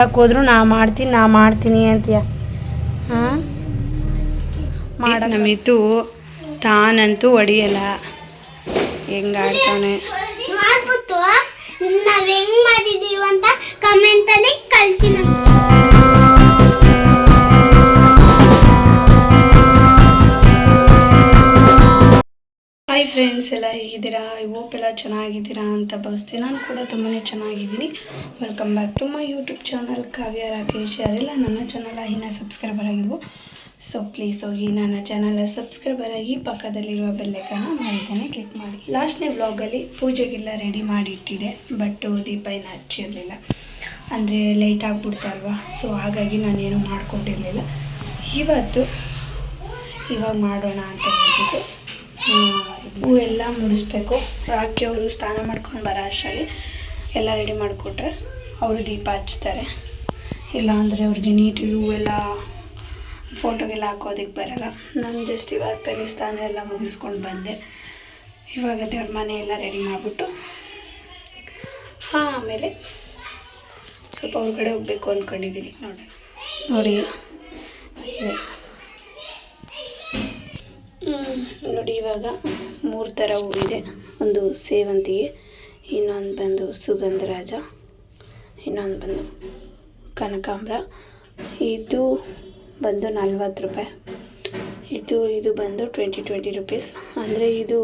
ಹೋದ್ರು ನಾ ಮಾಡ್ತೀನಿ ನಾ ಮಾಡ್ತೀನಿ ಅಂತೀಯ? ಹಾಂ? ಮಾಡ ನಮಿತು ತಾನಂತೂ ಹೊಡಿಯಲ್ಲ ಹೆಂಗ ಆಡ್ತಾನೆ? ಮಾಡ್ಬಿಟ್ಟು ನಾವ್ ಹೆಂಗ್ ಮಾಡಿದೀವಿ ಅಂತ ಕಮೆಂಟ್ ಅಲ್ಲಿ ಕಳ್ಸಿ ಹಾಯ್ ಫ್ರೆಂಡ್ಸ್ ಎಲ್ಲ ಹೇಗಿದ್ದೀರಾ? ಐ ಹೋಪ್ ಎಲ್ಲ ಚೆನ್ನಾಗಿದ್ದೀರಾ ಅಂತ ಭಾವಿಸ್ತೀನಿ. ನಾನು ಕೂಡ ತುಂಬಾ ಚೆನ್ನಾಗಿದ್ದೀನಿ. Welcome back to my YouTube channel Kavya Rakesh ಯಾರೆಲ್ಲ. ನನ್ನ ಚಾನಲ್ ಇನ್ನು ಸಬ್ಸ್ಕ್ರೈಬರ್ ಆಗಿರ್ಬೋ ಸೊ ಪ್ಲೀಸ್ ಹೋಗಿ ನನ್ನ ಚಾನಲ್ ಸಬ್ಸ್ಕ್ರೈಬರ್ ಆಗಿ ಪಕ್ಕದಲ್ಲಿರುವ ಬೆಲ್ಲೈಕನ್ನ ಮಾಡಿದ್ದೇನೆ. ಕ್ಲಿಕ್ ಮಾಡಿ. ಲಾಸ್ಟ್ನೇ ವ್ಲಾಗಲ್ಲಿ ಪೂಜೆಗೆಲ್ಲ ರೆಡಿ ಮಾಡಿ ಇಟ್ಟಿದೆ ಬಟ್ ದೀಪ ಏನು ಹಚ್ಚಿರಲಿಲ್ಲ. ಅಂದರೆ ಲೇಟ್ ಆಗಿಬಿಡ್ತಲ್ವಾ ಸೊ ಹಾಗಾಗಿ ನಾನೇನು ಮಾಡ್ಕೊಂಡಿರಲಿಲ್ಲ. ಇವತ್ತು ಇವಾಗ ಮಾಡೋಣ ಅಂತ ಹೇಳ್ತಿದ್ದೆ. ಹೂ ಎಲ್ಲ ಮುಡಿಸ್ಬೇಕು. ರಾಕಿ ಅವರು ಸ್ನಾನ ಮಾಡ್ಕೊಂಡು ಬರೋ ಅಷ್ಟರಲ್ಲಿ ಎಲ್ಲ ರೆಡಿ ಮಾಡಿಕೊಟ್ರೆ ಅವರು ದೀಪ ಹಚ್ತಾರೆ. ಇಲ್ಲ ಅಂದರೆ ಅವ್ರಿಗೆ ನೀಟಾಗಿ ಹೂವೆಲ್ಲ ಫೋಟೋಗೆಲ್ಲ ಹಾಕೋದಕ್ಕೆ ಬರಲ್ಲ. ನಾನು ಜಸ್ಟ್ ಇವಾಗ ತಲೆ ಸ್ನಾನ ಎಲ್ಲ ಮುಗಿಸ್ಕೊಂಡು ಬಂದೆ. ಇವಾಗ ದೇವ್ರ ಮನೆ ಎಲ್ಲ ರೆಡಿ ಮಾಡಿಬಿಟ್ಟು ಹಾಂ ಆಮೇಲೆ ಸ್ವಲ್ಪ ಹೊರಗಡೆ ಹೋಗ್ಬೇಕು ಅಂದ್ಕೊಂಡಿದ್ದೀನಿ ನೋಡಿ ನೋಡಿ. ನೋಡಿ ಇವಾಗ ಮೂರು ಥರ ಹೂವಿದೆ. ಒಂದು ಸೇವಂತಿಗೆ, ಇನ್ನೊಂದು ಬಂದು ಸುಗಂಧರಾಜ, ಇನ್ನೊಂದು ಬಂದು ಕನಕಾಂಬ್ರ. ಇದು ಬಂದು ನಲ್ವತ್ತು ರೂಪಾಯಿ. ಇದು ಇದು ಬಂದು ಟ್ವೆಂಟಿ ಟ್ವೆಂಟಿ ರುಪೀಸ್ ಅಂದರೆ ಇದು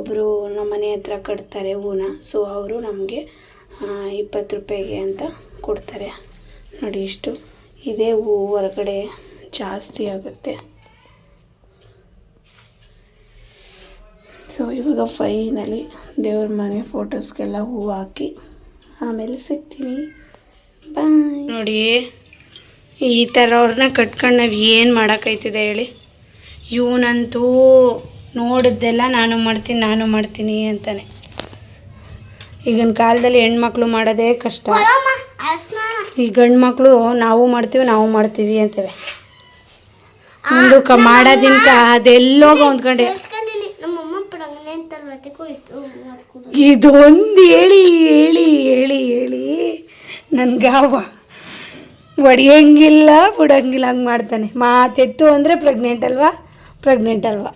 ಒಬ್ಬರು ನಮ್ಮ ಮನೆ ಹತ್ರ ಕಟ್ತಾರೆ ಹೂನ. ಸೊ ಅವರು ನಮಗೆ ಇಪ್ಪತ್ತು ರೂಪಾಯಿಗೆ ಅಂತ ಕೊಡ್ತಾರೆ. ನೋಡಿ ಇಷ್ಟು. ಇದೇ ಹೂವು ಹೊರಗಡೆ ಜಾಸ್ತಿ ಆಗುತ್ತೆ. ಸೊ ಇವಾಗ ಫೈನಲಿ ದೇವ್ರ ಮನೆ ಫೋಟೋಸ್ಗೆಲ್ಲ ಹೂವು ಹಾಕಿ ಆಮೇಲೆ ಸಿಗ್ತೀನಿ. ಬಾಯ್ ನೋಡಿ ಈ ಥರ ಅವ್ರನ್ನ ಕಟ್ಕೊಂಡು ನಾವು ಏನು ಮಾಡೋಕ್ಕೈತಿದೆ ಹೇಳಿ. ಇವನಂತೂ ನೋಡಿದ್ದೆಲ್ಲ ನಾನು ಮಾಡ್ತೀನಿ ನಾನು ಮಾಡ್ತೀನಿ ಅಂತಾನೆ. ಈಗಿನ ಕಾಲದಲ್ಲಿ ಹೆಣ್ಮಕ್ಳು ಮಾಡೋದೇ ಕಷ್ಟ. ಈ ಗಂಡು ಮಕ್ಕಳು ನಾವು ಮಾಡ್ತೀವಿ ನಾವು ಮಾಡ್ತೀವಿ ಅಂತೇವೆ. ಮುಂದಕ್ಕೆ ಮಾಡೋದಿಂತ ಅದೆಲ್ಲೋಗ ಹೊಂದ್ಕೊಂಡೆ ಇದೊಂದು ಹೇಳಿ ಹೇಳಿ ಹೇಳಿ ಹೇಳಿ ನನ್ಗಾವ ಒಡಿಯಂಗಿಲ್ಲ ಬಿಡಂಗಿಲ್ಲ ಹಂಗೆ ಮಾಡ್ತಾನೆ. ಮಾತೆತ್ತು ಅಂದರೆ ಪ್ರೆಗ್ನೆಂಟ್ ಅಲ್ವಾ? ಪ್ರೆಗ್ನೆಂಟ್ ಅಲ್ವಾ?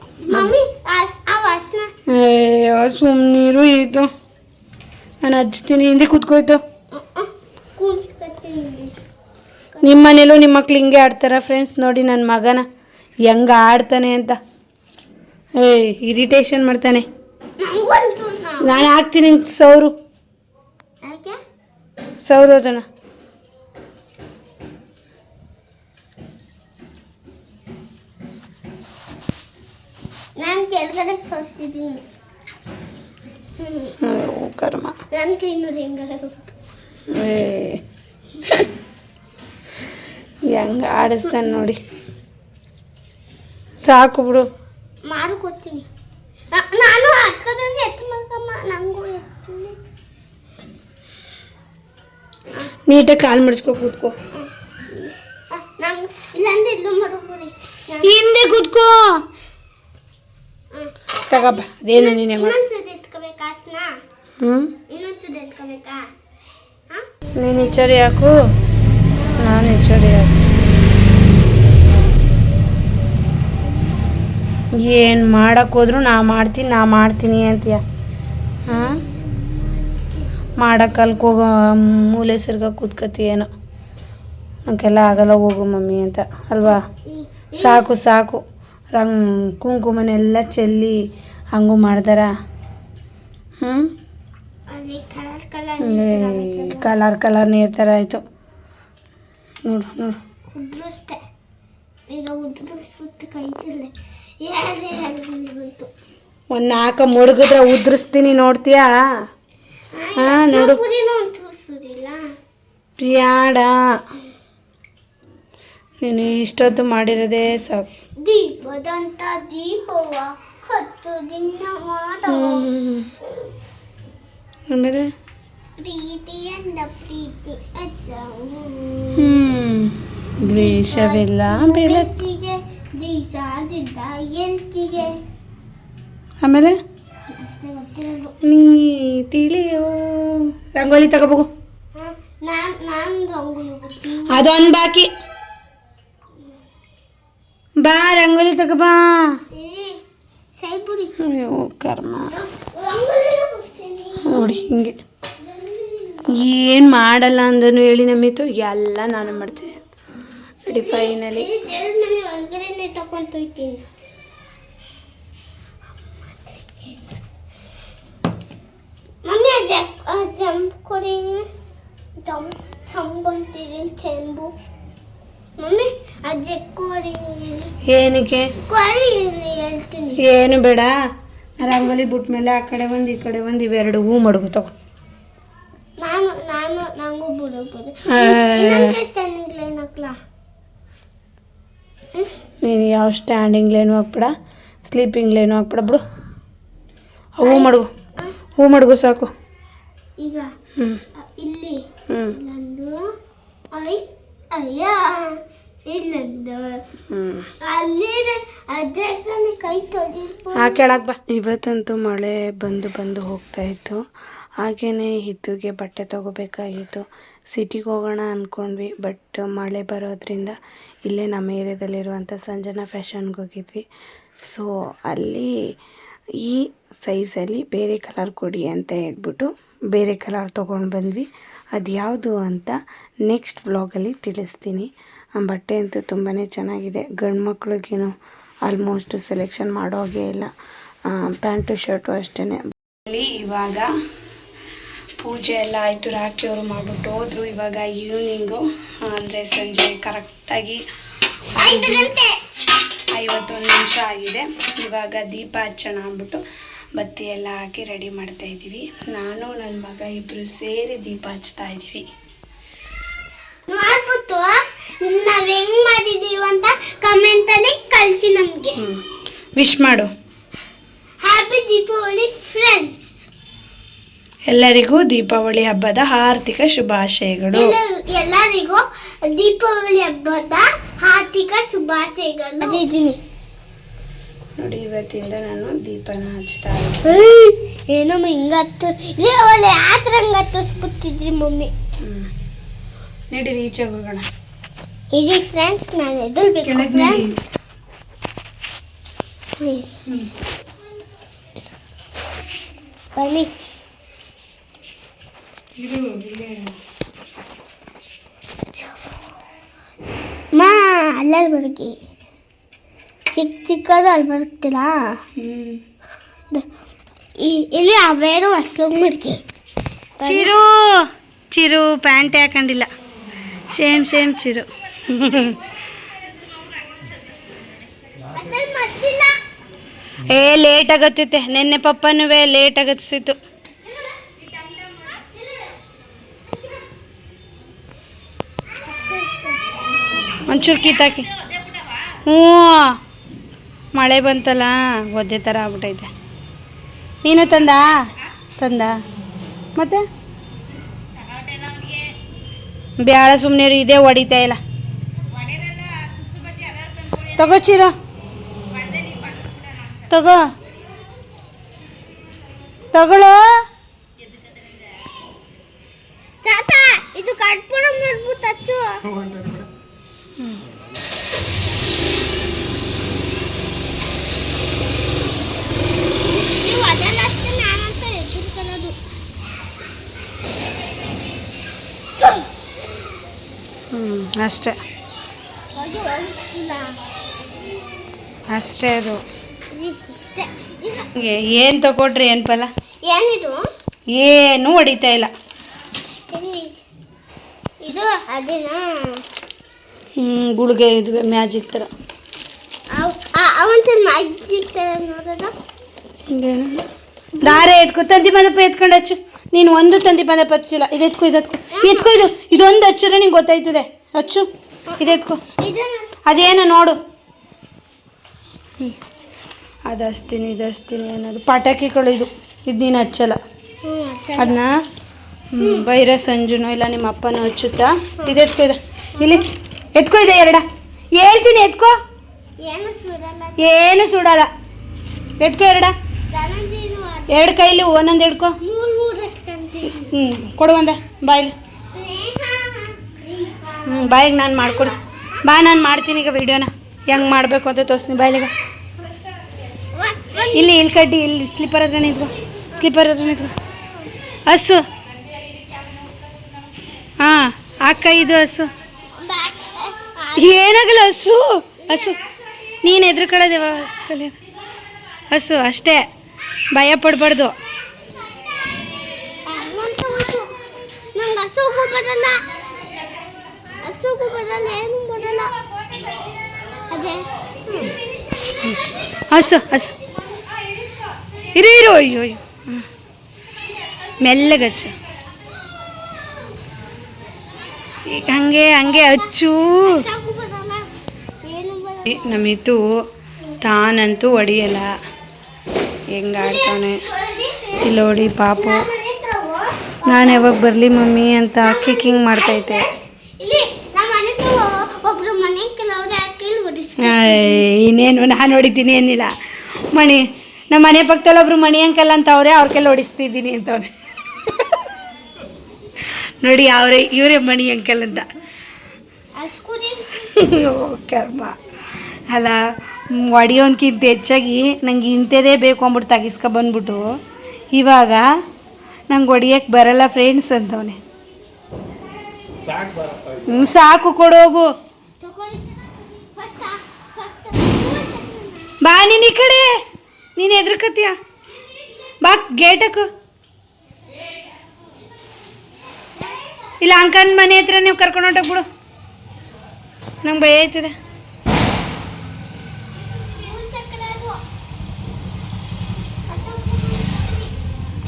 ಅಯ್ಯೋ ಸುಮ್ಮನೀರು ಇದು ನಾನು ಹಚ್ತೀನಿ. ಹಿಂದೆ ಕೂತ್ಕೋಯ್ತು. ನಿಮ್ಮ ಮನೇಲೂ ನಿಮ್ಮ ಮಕ್ಳು ಹಿಂಗೆ ಆಡ್ತಾರ ಫ್ರೆಂಡ್ಸ್ ನೋಡಿ ನನ್ನ ಮಗನ. ಹೆಂಗೆ ಆಡ್ತಾನೆ ಅಂತ. ಏಯ್ ಇರಿಟೇಷನ್ ಮಾಡ್ತಾನೆ. ನಾನು ಹಾಕ್ತೀನಿ ಸೌರು. ಯಾಕೆ? ಸೌರು ಅದನ್ನ ನಾನು ಕೆಳಗಡೆ ಸೋತಿದ್ದೀನಿ. ಕರ್ಮ. ನನ್ನ ಕೈನೂರು ಹೆಂಗಾಗ ಹೆಂಗೆ ಆಡಿಸ್ತಾನೆ ನೋಡಿ. ಸಾಕು ಬಿಡು. ಮಾಡ್ಕೋತೀನಿ ನಾನು ಹಚ್ಕೋಬೇಕು ಎತ್ತು ಮಾಡ್ಕಮ್ಮ ನಂಗೂ ಎತ್ತೀನಿ ನೀಟಾಗಿ ಕಾಲು ಮಡ್ಚ್ಕೊ ಕೂತ್ಕೋ ಇಲ್ಲಾಂದ್ರೆ ಇಲ್ಲೂ ಮಾಡೋಕ್ರಿ ಹಿಂದೆ ಕೂತ್ಕೋ. ತಗಪ್ಪ ಅದೇನು ನೀನೇ ಇನ್ನೊಂದ್ಸತಿ ಎತ್ಕೋಬೇಕಾ ಸ್ನ ಹ್ಞೂ ಇನ್ನೊಂದ್ಸತಿ ಎತ್ಕೋಬೇಕಾ? ಹಾಂ? ನೀನು ಹೆಚ್ಚರಿ ಹಾಕು. ನಾನು ಹೆಚ್ಚರಿ ಹಾಕು. ಏನು ಮಾಡೋಕ್ಕೋದ್ರು ನಾ ಮಾಡ್ತೀನಿ ನಾ ಮಾಡ್ತೀನಿ ಅಂತೀಯ? ಹಾಂ? ಮಾಡಕ್ಕೆ ಅಲ್ಕ್ ಹೋಗೋ, ಮೂಲೆ ಸರ್ಗ ಏನೋ. ನಂಗೆಲ್ಲ ಆಗಲ್ಲ ಹೋಗು ಮಮ್ಮಿ ಅಂತ, ಅಲ್ವಾ? ಸಾಕು ಸಾಕು. ರಂಗ್, ಕುಂಕುಮನೆಲ್ಲ ಚೆಲ್ಲಿ ಹಂಗೂ ಮಾಡ್ದಾರ? ಹ್ಞೂ ಕಲರ್ ಕಲರ್ ನೀರು ಥರ ಆಯಿತು. ನೋಡು ನೋಡು. ಈಗ ಉದ್ರಿಸ್ಬಿಟ್ಟು ಸುತ್ತ ಬಂತು ಒಂದು ನಾಲ್ಕು ಮುಡುಗಿದ್ರೆ ಉದ್ರಿಸ್ತೀನಿ ನೋಡ್ತೀಯಾ? ಹಾ, ನೋಡು. ಪ್ರಿಯಾಡ. ನೀನು ಇಷ್ಟೊತ್ತು ಮಾಡಿರೋದೇ ಸಾಕು. ದೀಪದಂತ ದೀಪವ ಹತ್ತು ದಿನ ಆಮೇಲೆ? ಪ್ರೀತಿಯಿಂದ ಪ್ರೀತಿ ಹ್ಞೂ ದ್ವೇಷವಿಲ್ಲ ಬೆಳಕು ಬೆಳಕಿಗೆ ಎಲ್ಕಿಗೆ? ಆಮೇಲೆ? ಅಷ್ಟೇ ಗೊತ್ತಿರಲು ನೀ ತಿಳಿಯೋ ರಂಗೋಲಿ ತಗೋಬೇಕು. ನಾನು ನಾನು ರಂಗೋಲಿ ಅದೊಂದು ಬಾಕಿ. ಬಾ ರಂಗೋಲಿ ತಗೋ ಬಾ. ಅಯ್ಯೋ ಕರ್ಮ. ನೋಡಿ ಹಿಂಗೆ. ಏನು ಮಾಡಲ್ಲ ಅಂದನು ಹೇಳಿ ನಮ್ಮಿತ್ತು ಎಲ್ಲ ನಾನು ಮಾಡ್ತೀನಿ ನೋಡಿ ಫೈನಲಿ ಇದು ದೇವ್ರ ಮನೆ ಒಳಗಡೆನೆ ತಗೊಂಡು ಹೋಗ್ತೀನಿ ಮಮ್ಮಿ ಆ ಜಂಪ್ ಕೊಡಿ ಜಂಪ್ ಚಂಬು ಅಂತಿದ್ದೀನಿ ಚೆಂಬು ಮಮ್ಮಿ ಆ ಕೊಡಿ ಏನಕ್ಕೆ? ಕೊಡಿ ಹೇಳ್ತೀನಿ ಏನು ಬೇಡ. ರಂಗೋಲಿ ಬಿಟ್ಟ ಮೇಲೆ ಆ ಕಡೆ ಒಂದು ಈ ಕಡೆ ಒಂದು ಇವೆರಡು ಹೂ ಮಡಗು ತಗೋ. ನಾನು ನಾನು ಯಾವ ಸ್ಟ್ಯಾಂಡಿಂಗ್ ಲೈನು ಹಾಕ್ಬೇಡ ಸ್ಲೀಪಿಂಗ್ ಲೈನು ಹಾಕ್ಬೇಡ ಬಿಡು. ಹೂ ಮಡಗು ಹೂ ಮಡಗು ಸಾಕು. ಈಗ ಇಲ್ಲಿ ಆ ಕೆಳಗೆ ಬಾ. ಇವತ್ತಂತೂ ಮಳೆ ಬಂದು ಬಂದು ಹೋಗ್ತಾ ಇತ್ತು. ಹಾಗೆಯೇ ಇದ್ದುಗೆ ಬಟ್ಟೆ ತೊಗೋಬೇಕಾಗಿತ್ತು. ಸಿಟಿಗೆ ಹೋಗೋಣ ಅಂದ್ಕೊಂಡ್ವಿ ಬಟ್ ಮಳೆ ಬರೋದ್ರಿಂದ ಇಲ್ಲೇ ನಮ್ಮ ಏರಿಯಾದಲ್ಲಿರುವಂಥ ಸಂಜನಾ ಫ್ಯಾಷನ್ಗೆ ಹೋಗಿದ್ವಿ. ಸೊ, ಅಲ್ಲಿ ಈ ಸೈಜಲ್ಲಿ ಬೇರೆ ಕಲರ್ ಕೊಡಿ ಅಂತ ಹೇಳ್ಬಿಟ್ಟು ಬೇರೆ ಕಲರ್ ತೊಗೊಂಡು ಬಂದ್ವಿ. ಅದು ಯಾವುದು ಅಂತ ನೆಕ್ಸ್ಟ್ ವ್ಲಾಗಲ್ಲಿ ತಿಳಿಸ್ತೀನಿ. ಬಟ್ಟೆ ಅಂತೂ ತುಂಬಾ ಚೆನ್ನಾಗಿದೆ. ಗಂಡು ಮಕ್ಳಿಗೇನು ಆಲ್ಮೋಸ್ಟ್ ಸೆಲೆಕ್ಷನ್ ಮಾಡೋ ಹಾಗೆ ಇಲ್ಲ. ಪ್ಯಾಂಟು, ಶರ್ಟು ಅಷ್ಟೇ ಇವಾಗ ಪೂಜೆ ಎಲ್ಲ ಆಯಿತು ರಾಖಿಯವರು ಮಾಡಿಬಿಟ್ಟು ಹೋದ್ರು. ಇವಾಗ ಈವ್ನಿಂಗು ಅಂದರೆ ಸಂಜೆ ಕರೆಕ್ಟಾಗಿ ಐವತ್ತೊಂದು ನಿಮಿಷ ಆಗಿದೆ. ಇವಾಗ ದೀಪ ಹಚ್ಚೋಣ ಅಂದ್ಬಿಟ್ಟು ಬತ್ತಿ ಎಲ್ಲ ಹಾಕಿ ರೆಡಿ ಮಾಡ್ತಾ ಇದ್ದೀವಿ. ನಾನು ನನ್ನ ಮಗ ಇಬ್ಬರು ಸೇರಿ ದೀಪ ಹಚ್ತಾ ಇದ್ದೀವಿ. ಮಾಡ್ಬಿಟ್ಟು ನಾವ್ ಹೆಂಗ್ ಮಾಡಿದೀವಿ ಅಂತ ಕಮೆಂಟ್ ಅಲ್ಲಿ ನಮಗೆ. ನಮ್ಗೆ ವಿಶ್ ಮಾಡು. ಹ್ಯಾಪಿ ದೀಪಾವಳಿ ಫ್ರೆಂಡ್ಸ್ ಎಲ್ಲರಿಗೂ ದೀಪಾವಳಿ ಹಬ್ಬದ ಆರ್ಥಿಕ ಶುಭಾಶಯಗಳು. ಎಲ್ಲರಿಗೂ ದೀಪಾವಳಿ ಹಬ್ಬದ ಆರ್ಥಿಕ ಶುಭಾಶಯಗಳು. ನೋಡಿ ಇವತ್ತಿಂದ ನಾನು ದೀಪನ ಹಚ್ತಾ ಇದ್ದೀನಿ. ಏನಮ್ಮ ಹಿಂಗತ್ತು. ಇದೇ ಒಲೆ ಆತರ ಮಮ್ಮಿ. ಹ್ಞೂ ರೀಚ್ ಆಗೋಣ ಹೋಗೋಣ. ಇಡೀ ಫ್ರೆಂಡ್ಸ್ ನಾನು ಎದುರ್ಬೇಕು ಫ್ರೆಂಡ್ಸ್ ಹ್ಞೂ ಬನ್ನಿ. ಇಲ್ಲೇ. ಮಾ ಅಲ್ಲಲ್ಲಿ ಬರ್ಗಿ ಚಿಕ್ಕ ಚಿಕ್ಕದು ಅಲ್ಲಿ ಬರ್ತೀರಾ. ಇಲ್ಲಿ ಅವೇನು ಹಸ್ಲೋಗಿ ಮಡ್ಗಿ ಚಿರು ಚಿರು ಪ್ಯಾಂಟ್ ಹಾಕೊಂಡಿಲ್ಲ ಸೇಮ್ ಸೇಮ್ ಚಿರು ಏ ಲೇಟ್ ಆಗತ್ತೈತೆ ನಿನ್ನೆ ಪಪ್ಪನೂ ಲೇಟ್ ಆಗತ್ತಿತ್ತು ಒಂಚೂರು ಕಿತ್ತಾಕಿ. ಹ್ಞೂ. ಮಳೆ ಬಂತಲ್ಲ ಒದ್ದೆ ಥರ ಆಗ್ಬಿಟ್ಟೈತೆ ನೀನು ತಂದ? ತಂದ? ಮತ್ತೆ? ಬ್ಯಾಳ ಸುಮ್ಮನೆ ಇದೇ ಹೊಡಿತಾ ಇಲ್ಲ. ತಗೋ ಚೀರ. ತಗೋ. ತಗೊಳ್ಳೋ ತಾತ ಇದು ಕಟ್ಪುರ ಮಾಡ್ಬಿಟ್ಟು ಹಚ್ಚು ಅಷ್ಟೇ. ಅಷ್ಟೇ ಅದು. ಏನು ತಗೊಟ್ರಿ ಏನು ಫಲ? ಏನು ಹೊಡಿತಾ ಇಲ್ಲ. ಇದು ಅದೇನಾ? ಗುಳಿಗೆ ಇದ್ವಿ ಮ್ಯಾಜಿಕ್ ಥರ ದಾರೆ ಎತ್ಕೊ ತಂದಿ ಬಂದಪ್ಪ ಎತ್ಕೊಂಡು ಹಚ್ಚು. ನೀನು ಒಂದು ತಂದಿ ಬಂದಪ್ಪ ಹಚ್ಚಿಲ್ಲ. ಇದು ಎತ್ಕೊ ಇದು ಎತ್ಕೊ. ಎತ್ಕೊ ಇದು ಇದೊಂದು ಹಚ್ಚಿದ್ರೆ ನಿಂಗೆ ಗೊತ್ತಾಯ್ತದೆ. ಹಚ್ಚು. ಇದು ಎತ್ಕೊ. ಅದೇನು ನೋಡು. ಅದು ಹಚ್ತೀನಿ ಇದು ಹಚ್ತೀನಿ ಅನ್ನೋದು. ಪಟಾಕಿಗಳು ಇದು. ಇದು ನೀನು ಹಚ್ಚಲ್ಲ. ಅದನ್ನ ಬೈರ ಸಂಜುನೋ ಇಲ್ಲ ನಿಮ್ಮ ಅಪ್ಪನೂ ಹಚ್ಚುತ್ತಾ? ಇದು ಎತ್ಕೊ ಇದೆ. ಇಲ್ಲಿ ಎತ್ಕೊ ಇದೆ ಎರಡ. ಹೇಳ್ತೀನಿ ಎತ್ಕೋ. ಏನು ಸುಡಲ್ಲ. ಎತ್ಕೋ ಎರಡ. ಎರಡು ಕೈಲಿ ಒಂದೊಂದು ಎತ್ಕೊಂತೀನಿ. ಹ್ಞೂ ಕೊಡು ಒಂದ. ಬಾಯ್ಲಿ ಹ್ಞೂ ಬಾಯಿಗೆ ನಾನು ಮಾಡ್ಕೊಡು. ಬಾ ನಾನು ಮಾಡ್ತೀನಿ ಈಗ ವಿಡಿಯೋನ. ಹೆಂಗೆ ಮಾಡಬೇಕು ಅಂತ ತೋರಿಸ್ತೀನಿ. ಈಗ ಇಲ್ಲಿ ಇಲ್ಲಿ ಕಡ್ಡಿ ಇಲ್ಲಿ ಸ್ಲಿಪ್ಪರ್ ಹತ್ರ ನಿಂತ್ಕೊ. ಸ್ಲಿಪ್ಪರ್ ಹತ್ರ ನಿಂತ್ಕೊ. ಹಸು. ಹಾಂ ಅಕ್ಕ ಇದು ಹಸು. ಏನಾಗಲ್ಲ ಹಸು ಹಸು. ನೀನು ಎದುರು ಕಳೆದೇವ ಕಲಿಯೋದು ಹಸು ಅಷ್ಟೇ. ಭಯ ಪಡಬಾರ್ದು. ಹಸು ಹಸು ಇರು ಇರು ಅಯ್ಯೋ ಅಯ್ಯೋ. ಮೆಲ್ಲಗಚ್ಚು ಈಗ ಹಂಗೆ ಹಂಗೆ ಹಚ್ಚು ಬರಲ್ಲ ನಮಿತು ತಾನಂತೂ ಹೊಡಿಯಲ್ಲ ಹೆಂಗೆ ಆಡ್ತಾನೆ. ಇಲ್ಲಿ ಹೊಡಿ ಪಾಪು. ನಾನು ಯಾವಾಗ ಬರಲಿ ಮಮ್ಮಿ ಅಂತ ಕಿಕ್ಕಿಂಗ್ ಮಾಡ್ತೈತೆ ಇನ್ನೇನು ನಾನು ಹೊಡಿತೀನಿ ಏನಿಲ್ಲ. ಮಣಿ ನಮ್ಮ ಮನೆ ಪಕ್ಕದಲ್ಲಿ ಒಬ್ರು ಮಣಿ ಅಂಕಲ್ ಅಂತ ಅವ್ರೆ ಅವ್ರ ಕೈಲಿ ಹೊಡಿಸ್ತಿದ್ದೀನಿ ಅಂತವ್ರೆ ನೋಡಿ ಅವರೇ ಇವರೇ ಮಣಿ ಅಂಕಲ್ ಅಂತ. ಓಕೆ ಅಮ್ಮ ಕರ್ಮ. ಅಲ್ಲ ಒಡಿಯೋನ್ಕಿಂತ ಹೆಚ್ಚಾಗಿ ನಂಗೆ ಇಂಥದೇ ಬೇಕು ಅಂದ್ಬಿಟ್ಟು ತಗಿಸ್ಕೊ ಬಂದ್ಬಿಟ್ಟು ಇವಾಗ ನಂಗೆ ಒಡಿಯಕ್ಕೆ ಬರಲ್ಲ ಫ್ರೆಂಡ್ಸ್ ಅಂತವನೆ. ಹ್ಞೂ ಸಾಕು ಕೊಡೋಗು ಬಾ ನೀನು ಈ ಕಡೆ. ನೀನು ಎದ್ರಕತ್ತೀಯ? ಬಾ ಗೇಟಕ್ಕು ಇಲ್ಲ ಅಂಕನ್ ಮನೆ ಹತ್ರ ನೀವು ಕರ್ಕೊಂಡು ಹೊಂಟೋಗ್ ಬಿಡು. ನಂಗೆ ಭಯ ಆಯ್ತದೆ. ಚಕ್ರ ಅದು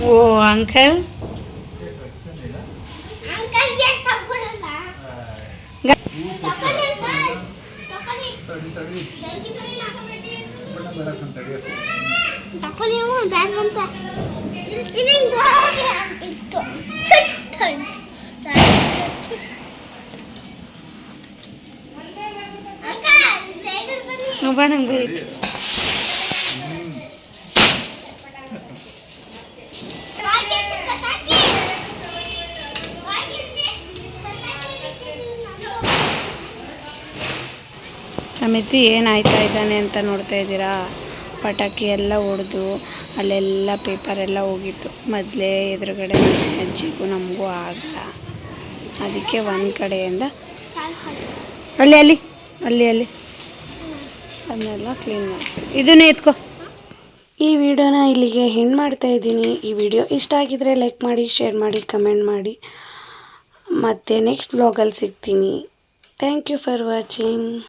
ಓ, ಅಂಕಲ್. ಅಂಕಲ್ ಏನು ತಗೊಳ್ಳಲ್ಲ ಗ- ತಗೊಳ್ಳಿ ಸರ್ ತಗೊಳ್ಳಿ ಬೆಂಕಿ ಬರಲ್ಲ ತಗೊಳ್ಳಿ ಹ್ಞೂ ಬ್ಯಾಗ್ ಅಂತ ಇದು ಇತ್ತು ಛಟ್ ಅಂತ. ಅಂಕಲ್ ಸೈಕಲ್ ಬನ್ನಿ ಹ್ಞೂ ಬಾ ನಂಗೆ ಭಯ ಆಯ್ತು ವಾಕಿಂದ ಪಟಾಕಿ ವಾಕಿಂದ ಪಟಾಕಿ ಇಟ್ಟಿದ್ದೀನಿ ನಾನು. ಸಮಿತಿ ಏನಾಯ್ತಾ ಇದ್ದಾನೆ ಅಂತ ನೋಡ್ತಾ ಇದ್ದೀರಾ? ಪಟಾಕಿ ಎಲ್ಲ ಹೊಡೆದು ಅಲ್ಲೆಲ್ಲ ಪೇಪರ್ ಎಲ್ಲ ಹೋಗಿತ್ತು. ಮೊದಲೇ ಎದುರುಗಡೆ ಅಜ್ಜಿಗೂ ನಮಗೂ ಆಗಲ್ಲ. ಅದಕ್ಕೆ ಒಂದು ಕಡೆಯಿಂದ ಅಲ್ಲಿ ಅಲ್ಲಿ ಅಲ್ಲಿ ಅಲ್ಲಿ. ಅದನ್ನೆಲ್ಲ ಕ್ಲೀನ್ ಮಾಡಿಸಿ. ಇದನ್ನೇ ಎತ್ಕೊ. ಈ ವಿಡಿಯೋನ ಇಲ್ಲಿಗೆ ಹೆಣ್ಣು ಮಾಡ್ತಾ ಇದ್ದೀನಿ. ಈ ವಿಡಿಯೋ ಇಷ್ಟ ಆಗಿದ್ರೆ ಲೈಕ್ ಮಾಡಿ ಶೇರ್ ಮಾಡಿ ಕಮೆಂಟ್ ಮಾಡಿ. ಮತ್ತು ನೆಕ್ಸ್ಟ್ ಬ್ಲಾಗಲ್ಲಿ ಸಿಗ್ತೀನಿ. Thank you for watching